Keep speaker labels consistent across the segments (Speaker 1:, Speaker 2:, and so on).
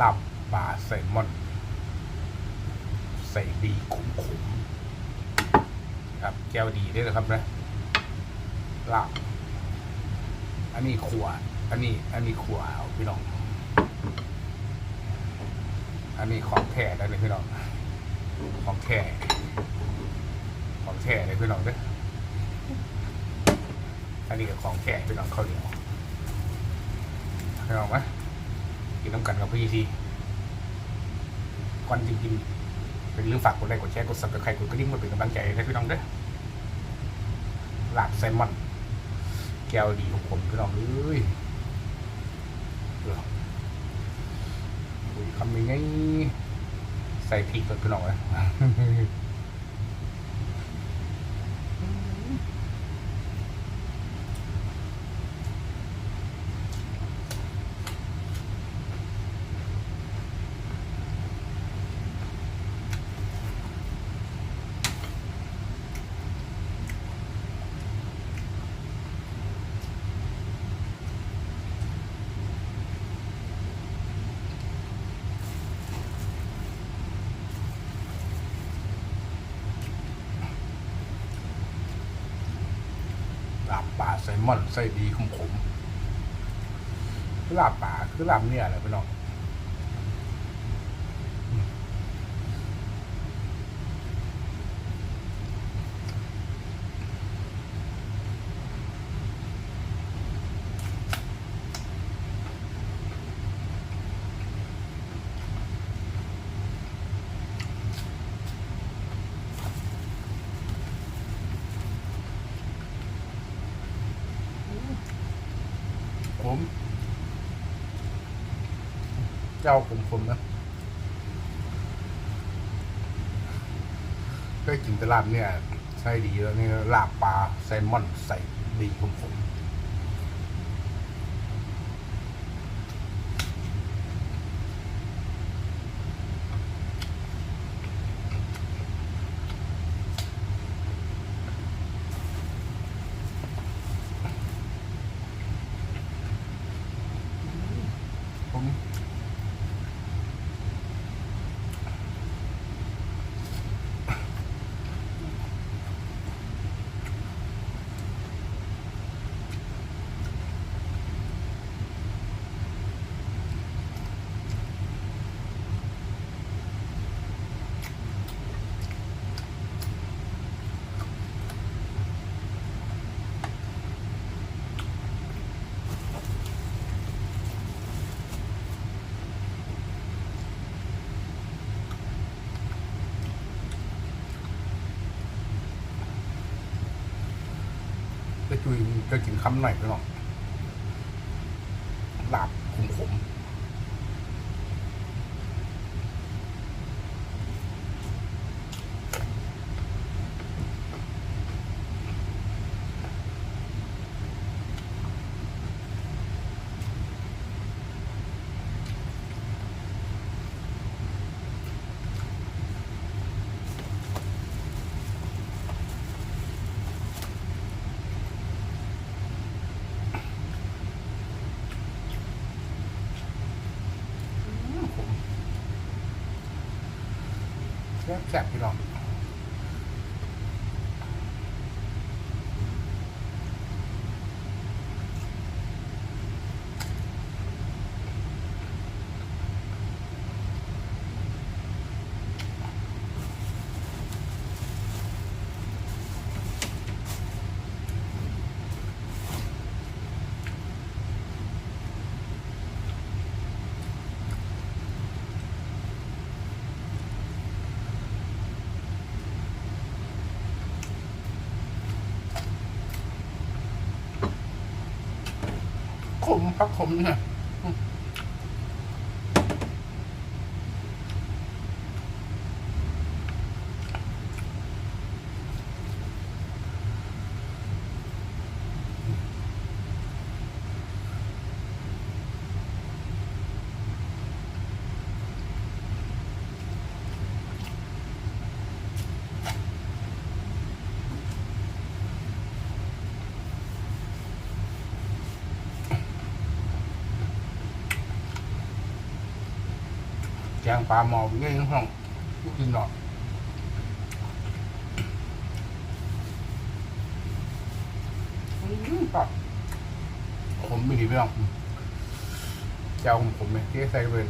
Speaker 1: ลาบปลาแซลมอน ใส่ดีขมๆครับแก้วดีด้วยนะครับนะลาบอันนี้ขวดอันนี้ อันนี้ขวดเอาพี่น้อง อันนี้ของแท้ได้เลยพี่น้อง ของแท้ของแท้เลยพี่น้องเด้ออันนี้ของแท้พี่น้องขาเดียวพี่น้องไหม น้ำกันกับพี่ทีก่อนจริงๆเป็นเรื่องฝากกดไลค์กดแชร์กดซับสไครต์กดกระดิ่งมาเป็นกำลังใจให้พี่น้องเด้อลาบไซมอนแก้วดีของผมพี่น้องเอ้ยเอออุ้ยคำยังไงใส่พริกกับพี่น้องเลย บป่าไซมอนไส้ดีขมขมลาบป่าคือลาบเนี่ยแหละพี่น้อง ผมเจ้าผมผมนะก็กินแต่ลาบเนี่ย ใช่ดีแล้วนี่ลาบปลาแซลมอนใส่ดีผมผม ก็จุยก็กินคำหน่อยไปหรอกหลับ แซ่บแซ่บพี่น้อง ขมพักขมเนี่ย แกงปลาหมอเงี้ยห้องกินหน่อยก็ผมไม่ดีพี่น้องเจ้าของผมเนี่ยที่ใส่เลย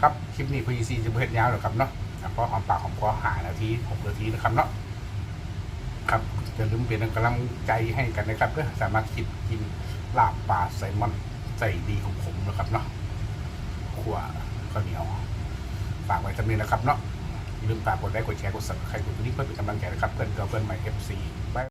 Speaker 1: ครับคลิปนี้พีซีจะเพิ่มยาวหรอครับเนาะเพราะหอมปากหอมคอหานาทีหกนาทีนะครับเนาะครับจะลืมเปลี่ยนกำลังใจให้กันนะครับเพื่อสามารถคิดกินลาบปลาไซมอนใส่ดีของผมนะครับเนาะ ขั่วข้าวเหนียวฝากไว้ทำนี้นะครับเนาะอย่าลืมฝากกดไลค์กดแชร์กดสับสไครต์กดตัวนี้เพื่อเป็นกำลังใจนะครับเพื่อนเก่าเพื่อนใหม่เอฟซี